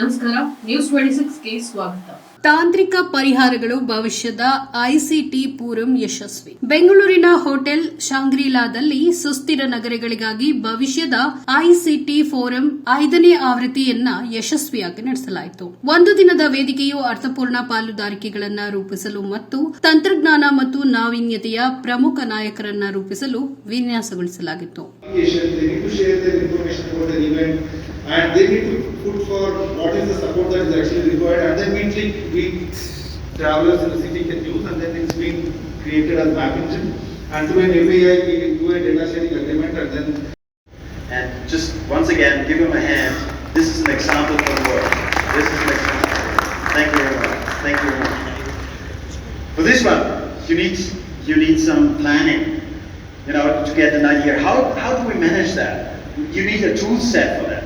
ನಮಸ್ಕಾರ news twenty ಸಿಕ್ಸ್ಗೆ ಸ್ವಾಗತ. ತಾಂತ್ರಿಕ ಪರಿಹಾರಗಳು ಭವಿಷ್ಯದ ಐಸಿಟಿ ಪೂರಂ ಯಶಸ್ವಿ. ಬೆಂಗಳೂರಿನ ಹೋಟೆಲ್ ಶಾಂಗ್ರಿಲಾದಲ್ಲಿ ಸುಸ್ಥಿರ ನಗರಗಳಿಗಾಗಿ ಭವಿಷ್ಯದ ಐಸಿಟಿ ಫೋರಂ ಐದನೇ ಆವೃತ್ತಿಯನ್ನ ಯಶಸ್ವಿಯಾಗಿ ನಡೆಸಲಾಯಿತು. ಒಂದು ದಿನದ ವೇದಿಕೆಯು ಅರ್ಥಪೂರ್ಣ ಪಾಲುದಾರಿಕೆಗಳನ್ನು ರೂಪಿಸಲು ಮತ್ತು ತಂತ್ರಜ್ಞಾನ ಮತ್ತು ನಾವೀನ್ಯತೆಯ ಪ್ರಮುಖ ನಾಯಕರನ್ನ ರೂಪಿಸಲು ವಿನ್ಯಾಸಗೊಳಿಸಲಾಗಿತ್ತು. And they need to put for what is the support that is actually required, and then mainly we travelers in the city can use, and then it's being created as map engine. And through an API, we can do a data sharing agreement, and then And just once again, give him a hand. This is an example for the world. This is an example. Thank you very much. Thank you very much. For this one, you need you need some planning, you know, to get an idea. How how do we manage that? You need a tool set for that.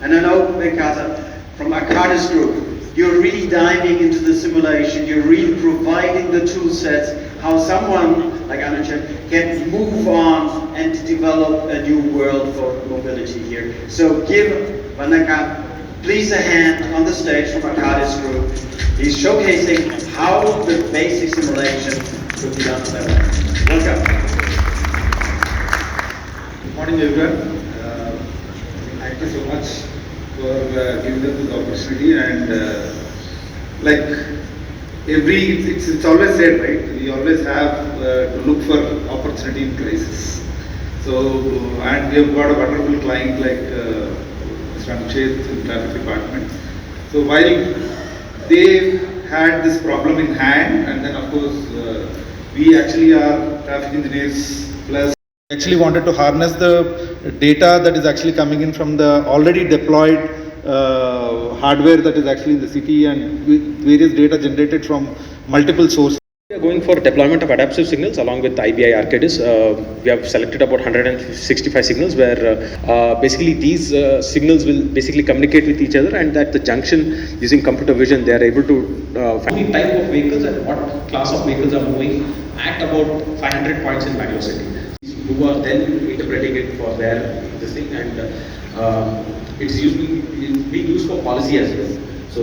And I know Venkata from Arcadis Group, you're really diving into the simulation. You're really providing the tool sets how someone like Anuja can move on and develop a new world for mobility here. So give Vanaka please a hand on the stage from Arcadis Group. He's showcasing how the basic simulation could be done way. Welcome. good morning everyone. Thank you so much for uh, giving us this opportunity, and uh, like every, it's, it's always said, right? We always have uh, to look for opportunity in crisis. So, and we have got a wonderful client like uh, Mr. Anuchet in traffic department. So while they had this problem in hand, and then of course, uh, we actually are traffic engineers plus actually wanted to harness the data that is actually coming in from the already deployed uh, hardware that is actually in the city and various data generated from multiple sources. We are going for deployment of adaptive signals along with IBI Arcadis. Uh, we have selected about 165 signals where uh, uh, basically these uh, signals will basically communicate with each other and at the junction using computer vision they are able to uh, find the type of vehicles and what class of vehicles are moving at about 500 points in Bangalore city. Who are then interpreting it for their this thing and uh, it's being used for policy as well. So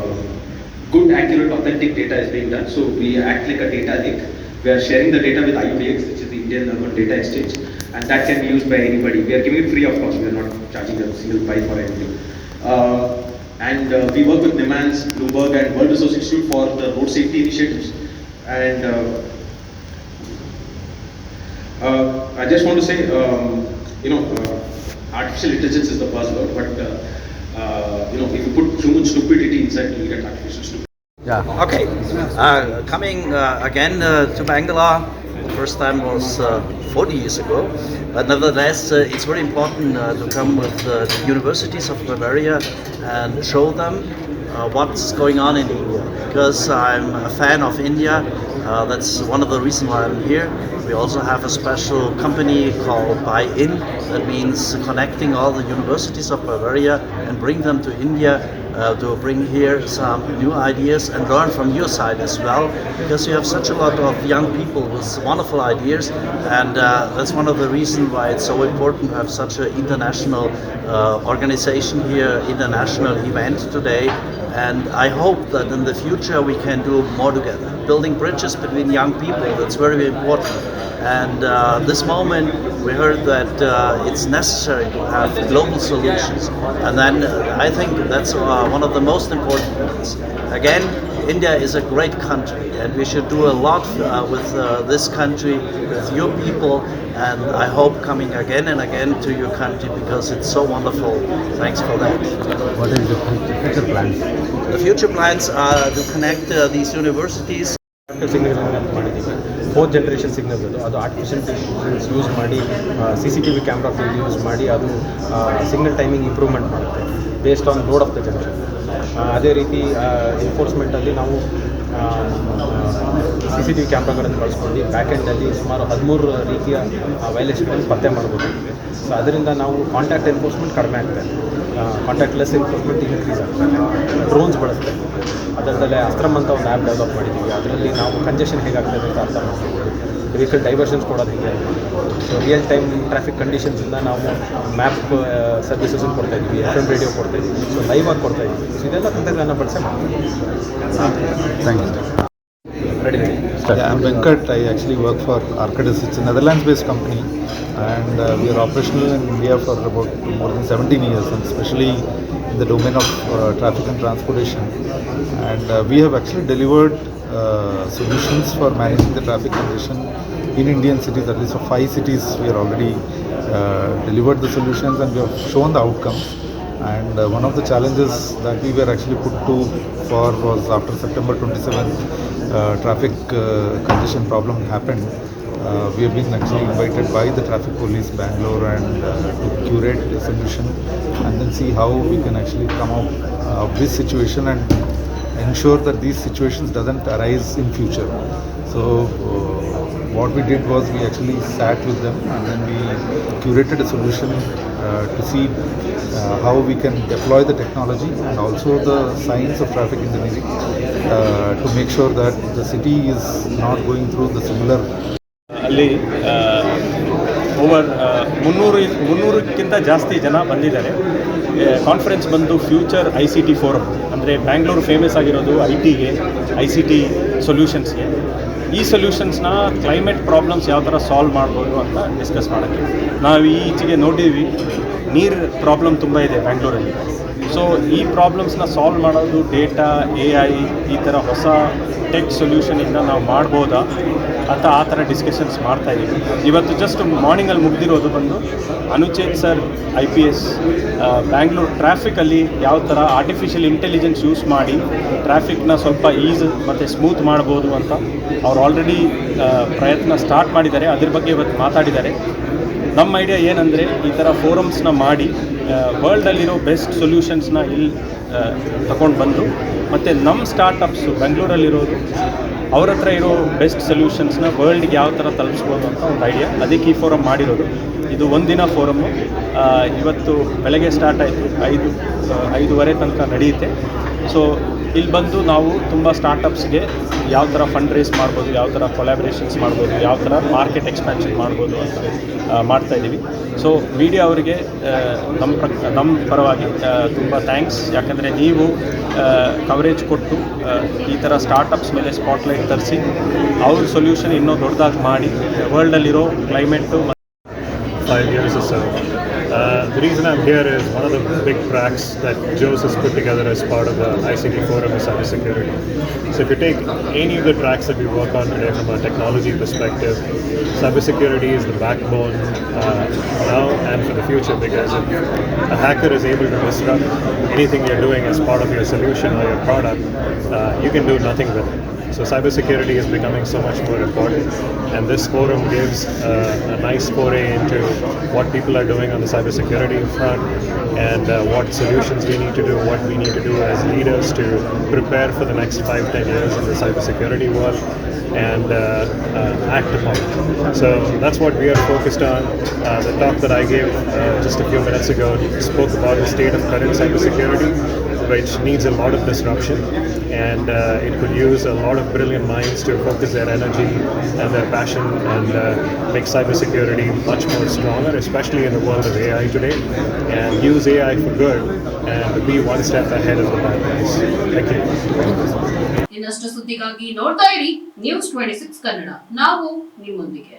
uh, good, accurate, authentic data is being done. So we act like a data lake. We are sharing the data with IUDX, which is the Indian Urban Data Exchange, and that can be used by anybody. We are giving it free, of course. We are not charging a single price for anything. Uh, and uh, we work with NIMANS, Bloomberg, and World Resource Institute for the road safety initiatives. And uh, I just want to say, um, you know, uh, artificial intelligence is the buzzword, but uh, uh, you know, if you put human stupidity inside, you get artificial stupidity. Yeah. Okay. Uh, coming uh, again uh, to Bangalore. The first time was uh, 40 years ago, but nevertheless, uh, it's very important uh, to come with uh, the universities of Bavaria and show them uh, what's going on in India. Because I'm a fan of India, uh, that's one of the reasons why I'm here. We also have a special company called Buy In, that means connecting all the universities of Bavaria and bring them to India to bring here some new ideas and learn from your side as well because you have such a lot of young people with wonderful ideas and uh, that's one of the reasons why it's so important to have such an international uh, organization here international event today and I hope that in the future we can do more together building bridges between young people that's very important and uh, this moment, we heard that uh, it's necessary to have global solutions. And then uh, I think that's uh, one of the most important ones. Again, India is a great country, and we should do a lot uh, with uh, this country, with your people. And I hope coming again and again to your country because it's so wonderful. Thanks for that. What is the future plans? The future plans are to connect uh, these universities signal ಮಾಡಿದ್ದೀವಿ fourth generation signals ಅದು ಅದು artificial intelligence use ಮಾಡಿ C C T V camera use ಮಾಡಿ ಅದು signal timing improvement ಮಾಡುತ್ತೆ based on load of the junction ಅದೇ ರೀತಿ ಎನ್ಫೋರ್ಸ್ಮೆಂಟಲ್ಲಿ ನಾವು ಸಿ ಸಿ ಟಿ ವಿ ಕ್ಯಾಮ್ರಾಗಳನ್ನು ಬಳಸ್ಕೊಂಡು ಬ್ಯಾಕ್ ಎಂಡಲ್ಲಿ ಸುಮಾರು ಹದಿಮೂರು ರೀತಿಯ ವೈಲೇಷನ್ಗಳನ್ನು ಪತ್ತೆ ಮಾಡ್ಬೋದು. ಸೊ ಅದರಿಂದ ನಾವು ಕಾಂಟ್ಯಾಕ್ಟ್ ಎನ್ಫೋರ್ಸ್ಮೆಂಟ್ ಕಡಿಮೆ ಆಗ್ತದೆ ಕಾಂಟ್ಯಾಕ್ಟ್ಲೆಸ್ ಎನ್ಫೋರ್ಸ್ಮೆಂಟ್ ಇನ್ಕ್ರೀಸ್ ಆಗ್ತದೆ ಡ್ರೋನ್ಸ್ ಬಳಸ್ತೇವೆ ಅದರಲ್ಲೇ ಅಸ್ತ್ರಮ್ ಅಂತ ಒಂದು ಆ್ಯಪ್ ಡೆವಲಪ್ ಮಾಡಿದ್ದೀವಿ. ಅದರಲ್ಲಿ ನಾವು ಕಂಜೆಷನ್ ಹೇಗಾಗ್ತದೆ ಅಂತ ಅರ್ಥ ಮಾಡ್ತೀವಿ. ವೆಹಿಕಲ್ ಡೈವರ್ಷನ್ಸ್ ಕೊಡೋದು ಹೇಗೆ. ಸೊ ರಿಯಲ್ ಟೈಮ್ ಟ್ರಾಫಿಕ್ ಕಂಡೀಷನ್ಸಿಂದ ನಾವು ಮ್ಯಾಪ್ ಸರ್ವಿಸಸನ್ನು ಕೊಡ್ತಾ ಇದ್ದೀವಿ ಎಫ್ ಎಂ ರೇಡಿಯೋ ಕೊಡ್ತಾ ಇದ್ದೀವಿ ಸೊ ಲೈವ್ ಆಗಿ ಕೊಡ್ತಾ ಇದ್ದೀವಿ ಸೊ ಇದೆಲ್ಲ ತಂತ್ರಜ್ಞಾನ ಬಳಸಿ ಮಾಡ್ತೀವಿ. Thank you. Ready Yeah, I'm Venkat. I actually work for Arcadis. It's a Netherlands-based company, and uh, we are operational in India for about more than 17 years, and especially in the domain of uh, traffic and transportation. And uh, we have actually delivered uh, solutions for managing the traffic congestion in Indian cities. At least for five cities, we are already uh, delivered the solutions, and we have shown the outcomes. And uh, one of the challenges that we were actually put to for was after September 27th, uh, traffic uh, congestion problem happened. Uh, we have been actually invited by the traffic police Bangalore and uh, to curate a solution and then see how we can actually come out uh, of this situation and ensure that these situations doesn't arise in future. So uh, what we did was we actually sat with them and then we curated a solution uh, to see uh, how we can deploy the technology and also the science of traffic engineering uh, to make sure that the city is not going through the similar ಅಲ್ಲಿ over ಮುನ್ನೂರು ಮುನ್ನೂರಕ್ಕಿಂತ ಜಾಸ್ತಿ ಜನ ಬಂದಿದ್ದಾರೆ conference ಬಂದು future I C T forum ಅಂದರೆ Bangalore famous ಆಗಿರೋದು I ಟಿಗೆ ಐ ಸಿ ಟಿ ಸೊಲ್ಯೂಷನ್ಸ್ಗೆ ಈ ಸೊಲ್ಯೂಷನ್ಸ್ನ ಕ್ಲೈಮೇಟ್ ಪ್ರಾಬ್ಲಮ್ಸ್ ಯಾವ ಥರ ಸಾಲ್ವ್ ಮಾಡ್ಬೋದು ಅಂತ ಡಿಸ್ಕಸ್ ಮಾಡೋಕ್ಕೆ. ನಾವು ಈಚೆಗೆ ನೋಡಿದ್ವಿ, ನೀರು ಪ್ರಾಬ್ಲಮ್ ತುಂಬ ಇದೆ ಬ್ಯಾಂಗ್ಳೂರಲ್ಲಿ ಸೊ ಈ ಪ್ರಾಬ್ಲಮ್ಸ್ನ ಸಾಲ್ವ್ ಮಾಡೋದು ಡೇಟಾ ಎ ಐ ಈ ಥರ ಹೊಸ ಟೆಕ್ ಸೊಲ್ಯೂಷನಿಂದ ನಾವು ಮಾಡ್ಬೋದಾ ಅಂತ ಆ ಥರ ಡಿಸ್ಕಷನ್ಸ್ ಮಾಡ್ತಾ ಇದ್ದೀವಿ ಇವತ್ತು ಜಸ್ಟ್ ಮಾರ್ನಿಂಗಲ್ಲಿ ಮುಗ್ದಿರೋದು ಬಂದು Anucheth sir I P S Bangalore ಟ್ರಾಫಿಕಲ್ಲಿ ಯಾವ ಥರ ಆರ್ಟಿಫಿಷಿಯಲ್ ಇಂಟೆಲಿಜೆನ್ಸ್ ಯೂಸ್ ಮಾಡಿ ಟ್ರಾಫಿಕ್ನ ಸ್ವಲ್ಪ ಈಸ್ ಮತ್ತು ಸ್ಮೂತ್ ಮಾಡ್ಬೋದು ಅಂತ ಅವ್ರು ಆಲ್ರೆಡಿ ಪ್ರಯತ್ನ ಸ್ಟಾರ್ಟ್ ಮಾಡಿದ್ದಾರೆ. ಅದ್ರ ಬಗ್ಗೆ ಇವತ್ತು ಮಾತಾಡಿದ್ದಾರೆ. ನಮ್ಮ ಐಡಿಯಾ ಏನಂದರೆ ಈ ಥರ ಫೋರಮ್ಸ್ನ ಮಾಡಿ ವರ್ಲ್ಡಲ್ಲಿರೋ ಬೆಸ್ಟ್ ಸೊಲ್ಯೂಷನ್ಸ್ನ ಇಲ್ಲಿ ತಗೊಂಡು ಬಂದು ಮತ್ತು ನಮ್ಮ ಸ್ಟಾರ್ಟಪ್ಸು ಬೆಂಗಳೂರಲ್ಲಿರೋದು ಅವ್ರ ಹತ್ರ ಇರೋ ಬೆಸ್ಟ್ ಸೊಲ್ಯೂಷನ್ಸ್ನ ವರ್ಲ್ಡ್ಗೆ ಯಾವ ಥರ ತಲುಪಿಸ್ಬೋದು ಅಂತ ಒಂದು ಐಡಿಯಾ ಅದಕ್ಕೆ ಈ ಫೋರಮ್ ಮಾಡಿರೋದು. ಇದು ಒಂದಿನ ಫೋರಮ್ಮು ಇವತ್ತು ಬೆಳಗ್ಗೆ ಸ್ಟಾರ್ಟ್ ಆಯಿತು. ಐದು ಐದೂವರೆ ತನಕ ನಡೆಯುತ್ತೆ. ಸೊ ಇಲ್ಲಿ ಬಂದು ನಾವು ತುಂಬ ಸ್ಟಾರ್ಟಪ್ಸ್ಗೆ ಯಾವ ಥರ ಫಂಡ್ ರೇಸ್ ಮಾಡ್ಬೋದು, ಯಾವ ಥರ ಕೊಲಾಬ್ರೇಷನ್ಸ್ ಮಾಡ್ಬೋದು, ಯಾವ ಥರ ಮಾರ್ಕೆಟ್ ಎಕ್ಸ್ಪ್ಯಾನ್ಷನ್ ಮಾಡ್ಬೋದು ಅಂತ ಮಾಡ್ತಾ ಇದ್ದೀವಿ ಸೊ ಮೀಡಿಯಾ ಅವರಿಗೆ ನಮ್ಮ ಪ್ರ ನಮ್ಮ ಪರವಾಗಿ ತುಂಬ ಥ್ಯಾಂಕ್ಸ್ ಯಾಕಂದರೆ ನೀವು ಕವರೇಜ್ ಕೊಟ್ಟು ಈ ಥರ ಸ್ಟಾರ್ಟಪ್ಸ್ ಮೇಲೆ ಸ್ಪಾಟ್ಲೈಟ್ ತರಿಸಿ, ಅವ್ರ ಸೊಲ್ಯೂಷನ್ ಇನ್ನೂ ದೊಡ್ಡದಾಗಿ ಮಾಡಿ ವರ್ಲ್ಡಲ್ಲಿರೋ climate five years so. Uh, the reason I'm here is one of the big tracks that Joe's has put together as part of the ICT Forum is cybersecurity. So if you take any of the tracks that we work on today from a technology perspective, cybersecurity is the backbone uh, now and for the future because if a hacker is able to disrupt anything you're doing as part of your solution or your product, uh, you can do nothing with it. So cybersecurity is becoming so much more important, and this forum gives uh, a nice foray into what people are doing on the cybersecurity front and uh, what solutions we need to do, what we need to do as leaders to prepare for the next five, ten years in the cybersecurity world and uh, uh, act upon it. So that's what we are focused on. Uh, the talk that I gave uh, just a few minutes ago spoke about the state of current cybersecurity, which needs a lot of disruption, and uh, it could use a lot of brilliant minds to focus their energy and their passion and uh, make cybersecurity much more stronger, especially in the world of AI today, and use AI for good and be one step ahead of the bad guys. Thank you. ಇನ್ನಷ್ಟು ಸುದ್ದಿಗಾಗಿ ನೋಡ್ತಾ ಇರಿ news twenty six Kannada ನಾವು ನಿಮ್ಮೊಂದಿಗೆ